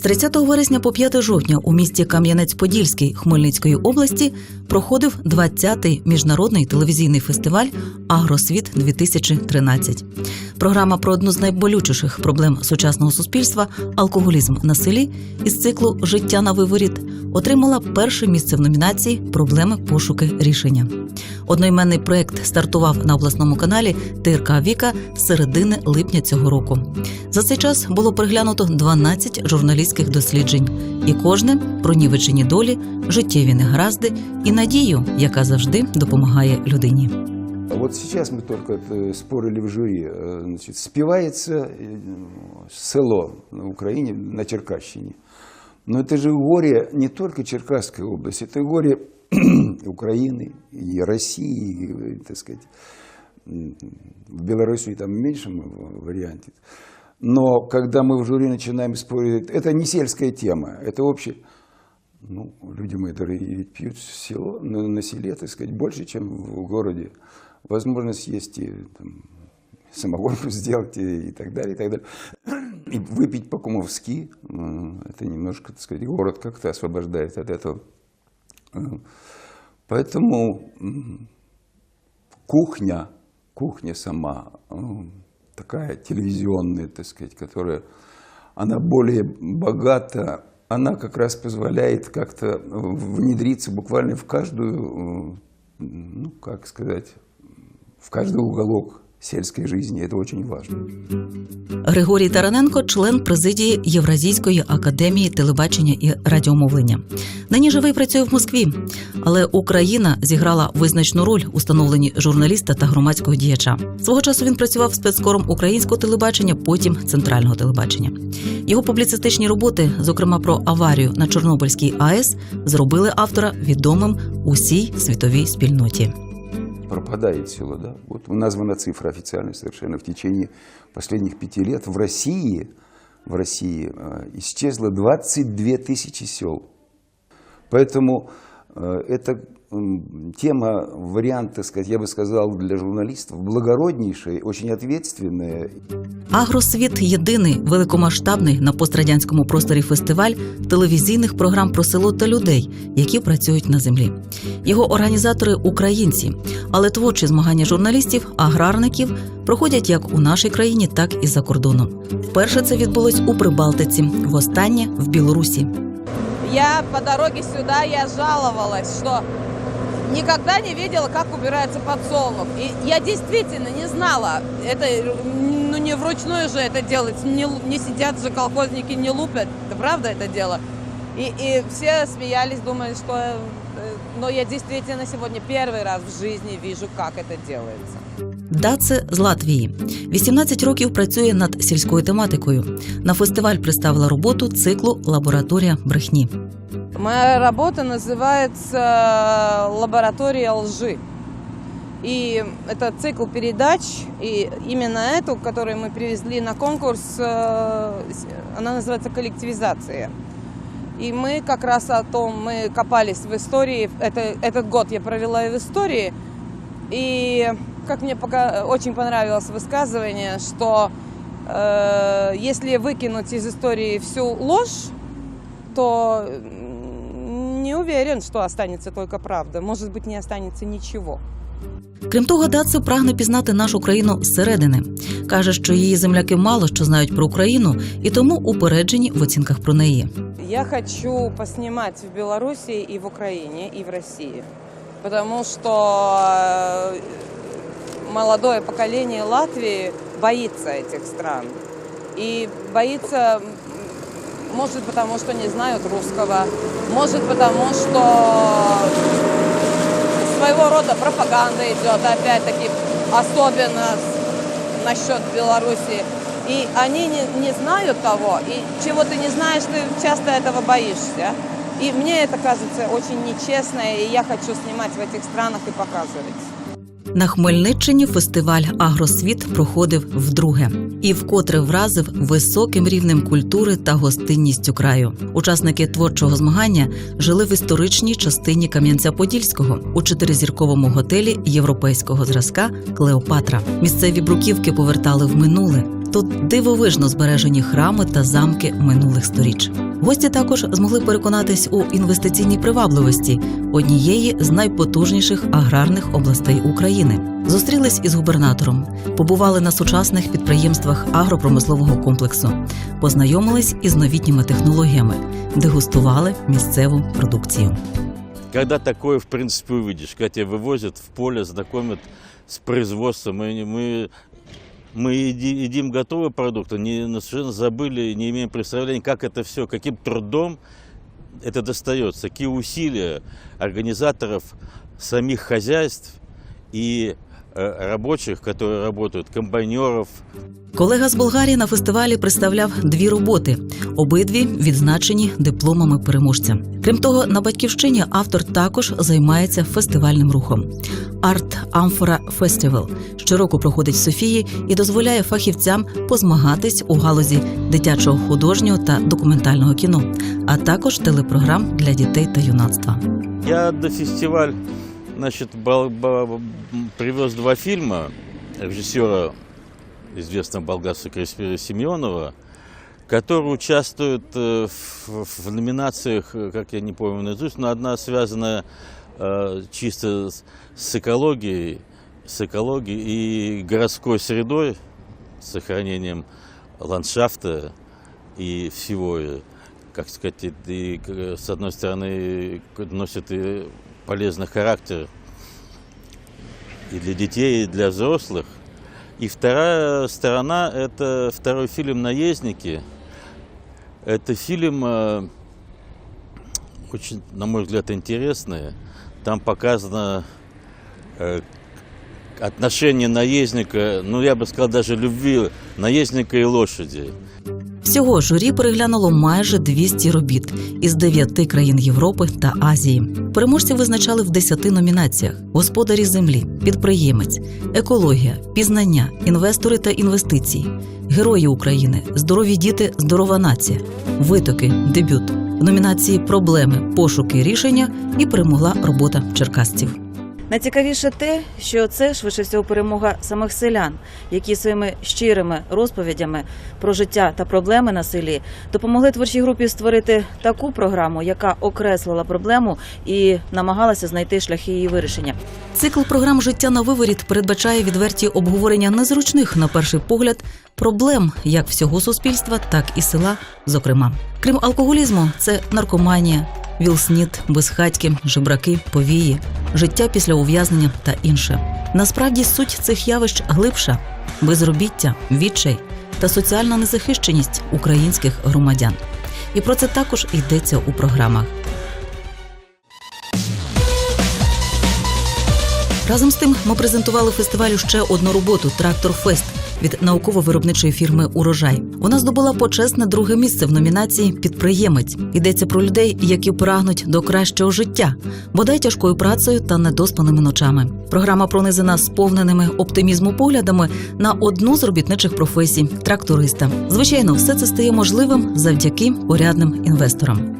З 30 вересня по 5 жовтня у місті Кам'янець-Подільський Хмельницької області проходив 20-й міжнародний телевізійний фестиваль Агросвіт 2013 Програма про одну з найболючіших проблем сучасного суспільства алкоголізм на селі із циклу Життя на виворіт отримала перше місце в номінації Проблеми пошуки рішення. Одноіменний проект стартував на обласному каналі ТРК Віка з середини липня цього року. За цей час було переглянуто 12 журналістських досліджень, і кожне про нівечені долі, життєві негаразди і надію, яка завжди допомагає людині. Вот сейчас мы только это спорили в жюри. э, Значит, спевается э, село на Украине, на Черкащине. Но это же горе не только Черкасской области, это горе Украины и России, и, так сказать, в Белоруссии там в меньшем варианте. Но когда мы в жюри начинаем спорить, это не сельская тема, это общее. Ну, люди мои дорогие, пьют село, на, на селе, так сказать, больше, чем в городе. Возможность есть и там, самогонку сделать и, и так далее, и так далее. И выпить по-кумовски, м, это немножко, так сказать, город как-то освобождает от этого. Поэтому кухня, кухня сама, м, такая телевизионная, так сказать, которая, она более богата, она как раз позволяет как-то внедриться буквально в каждую, э, ну, как сказать, в каждый уголок сельской жизни. Это очень важно. Григорій Тараненко, член президії Євразійської академії телебачення і радіомовлення. Нині живий працює в Москві, але Україна зіграла визначну роль у становленні журналіста та громадського діяча. Свого часу він працював спецкором українського телебачення, потім центрального телебачення. Його публіцистичні роботи, зокрема про аварію на Чорнобильській АЕС, зробили автора відомим усій світовій спільноті пропадает село, да. Вот названа цифра официально совершенно. В течение последних пяти лет в России, в России э, исчезло 22 тысячи сел. Поэтому э, эта м, тема, вариант, так сказать, я бы сказал, для журналистов благороднейшая, очень ответственная. Агросвіт єдиний великомасштабний на пострадянському просторі фестиваль телевізійних програм про село та людей, які працюють на землі. Його організатори українці, але творчі змагання журналістів, аграрників проходять як у нашій країні, так і за кордоном. Вперше це відбулось у Прибалтиці, востаннє в Білорусі. Я по дороге сюда, я жаловалась, что никогда не видела, как убирается подсолнух. И я действительно не знала, это ну не вручную же это делать, не, лу- не сидят же колхозники, не лупят, это правда это дело. И, и все смеялись, думали, что... э, Но я действительно сегодня первый раз в жизни вижу, как это делается. Даце з Латвії 18 років працює над сільською тематикою. На фестиваль представила роботу циклу Лабораторія брехні. Моя работа называется «Лаборатория лжи». И это цикл передач, и именно эту, которую мы привезли на конкурс, э, она называется «Коллективизация». И мы как раз о том, мы копались в истории, это, этот год я провела в истории, и как мне пока очень понравилось высказывание, что э, если выкинуть из истории всю ложь, то не уверен, что останется только правда. Может быть, не останется ничего. Крім того, Даце прагне пізнати нашу країну зсередини. каже, що її земляки мало що знають про Україну і тому упереджені в оцінках про неї. Я хочу поснимать в Беларуси и в Украине, и в России. Потому что э, молодое поколение Латвии боится этих стран. И боится, м, может, потому что не знают русского, может, потому что своего рода пропаганда идет, опять-таки, особенно с- насчет Беларуси. И они не, не знают того, и чего ты не знаешь, ты часто этого боишься. И мне это кажется очень нечестно, и я хочу снимать в этих странах и показывать. На Хмельниччині фестиваль Агросвіт проходив вдруге і вкотре вразив високим рівнем культури та гостинністю краю. Учасники творчого змагання жили в історичній частині Кам'янця-Подільського у чотиризірковому готелі європейського зразка Клеопатра. Місцеві бруківки повертали в минуле. Тут дивовижно збережені храми та замки минулих сторіч. Гості також змогли переконатись у інвестиційній привабливості однієї з найпотужніших аграрних областей України. Зустрілись із губернатором, побували на сучасних підприємствах агропромислового комплексу, познайомились із новітніми технологіями, дегустували місцеву продукцію. Когда такое, в принципе, увидишь, когда тебя вывозят в поле, знакомят с производством, мы, мы, мы еди- едим готовые продукты, не, но совершенно забыли, не имеем представления, как это все, каким трудом это достается, какие усилия организаторов самих хозяйств и э, рабочих, которые работают, комбайнеров, Колега з Болгарії на фестивалі представляв дві роботи, обидві відзначені дипломами переможця. Крім того, на батьківщині автор також займається фестивальним рухом. Арт Амфора Фестивал щороку проходить в Софії і дозволяє фахівцям позмагатись у галузі дитячого художнього та документального кіно, а також телепрограм для дітей та юнацтва. Я до фестиваль, значит, привез два фильма режиссера, известного болгарского Криспира Семенова, которые участвуют э, в, в номинациях, э, как я не помню наизусть, но одна связана э, чисто с, экологией, с экологией и городской средой, сохранением ландшафта и всего, э, как сказать, и, с одной стороны носит и полезный характер и для детей, и для взрослых. И вторая сторона – это второй фильм «Наездники». Это фильм э, очень, на мой взгляд, интересный. Там показано э, отношение наездника, ну, я бы сказал, даже любви наездника и лошади. Всього журі переглянуло майже 200 робіт із дев'яти країн Європи та Азії. Переможців визначали в 10 номінаціях: господарі землі, підприємець, екологія, пізнання, інвестори та інвестиції, герої України, здорові діти, здорова нація, витоки, дебют. В номінації Проблеми, пошуки, рішення і перемогла робота черкасців. Найцікавіше те, що це швидше всього перемога самих селян, які своїми щирими розповідями про життя та проблеми на селі допомогли творчій групі створити таку програму, яка окреслила проблему і намагалася знайти шляхи її вирішення. Цикл програм Життя на виворіт передбачає відверті обговорення незручних, на перший погляд, проблем як всього суспільства, так і села. Зокрема, крім алкоголізму, це наркоманія, вілснід, безхатьки, жебраки, повії, життя після ув'язнення та інше. Насправді суть цих явищ глибша: безробіття, відчай та соціальна незахищеність українських громадян. І про це також йдеться у програмах. Разом з тим ми презентували фестивалю ще одну роботу Трактор Фест від науково-виробничої фірми Урожай. Вона здобула почесне друге місце в номінації Підприємець. Йдеться про людей, які прагнуть до кращого життя, бодай тяжкою працею та недоспаними ночами. Програма пронизана сповненими оптимізму поглядами на одну з робітничих професій тракториста. Звичайно, все це стає можливим завдяки порядним інвесторам.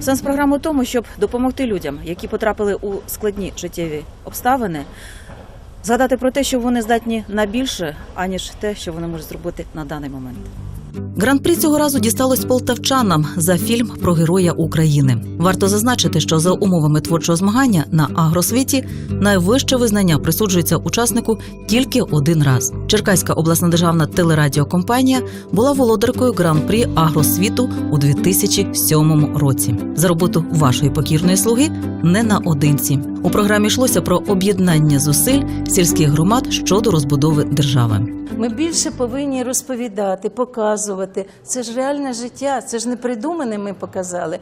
Сенс програми у тому, щоб допомогти людям, які потрапили у складні життєві обставини, згадати про те, що вони здатні на більше, аніж те, що вони можуть зробити на даний момент. Гран-прі цього разу дісталось полтавчанам за фільм про героя України. Варто зазначити, що за умовами творчого змагання на агросвіті найвище визнання присуджується учаснику тільки один раз. Черкаська обласна державна телерадіокомпанія була володаркою гран-прі агросвіту у 2007 році. За роботу вашої покірної слуги не наодинці. У програмі йшлося про об'єднання зусиль сільських громад щодо розбудови держави. Ми більше повинні розповідати, показувати. Це ж реальне життя, це ж не придумане. Ми показали.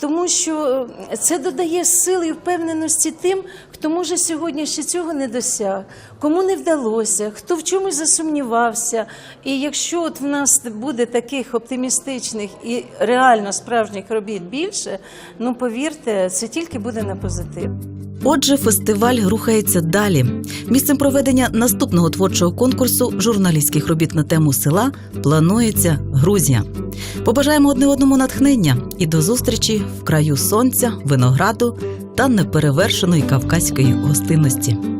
Тому що е, це додає сили і впевненості тим, хто може сьогодні ще цього не досяг, кому не вдалося, хто в чомусь засумнівався. І якщо от в нас буде таких оптимістичних і реально справжніх робіт більше, ну повірте, це тільки буде на позитив. Отже, фестиваль рухається далі. Місцем проведення наступного творчого конкурсу журналістських робіт на тему села планується Грузія. Побажаємо одне одному натхнення і до зустрічі в краю сонця, винограду та неперевершеної кавказької гостинності.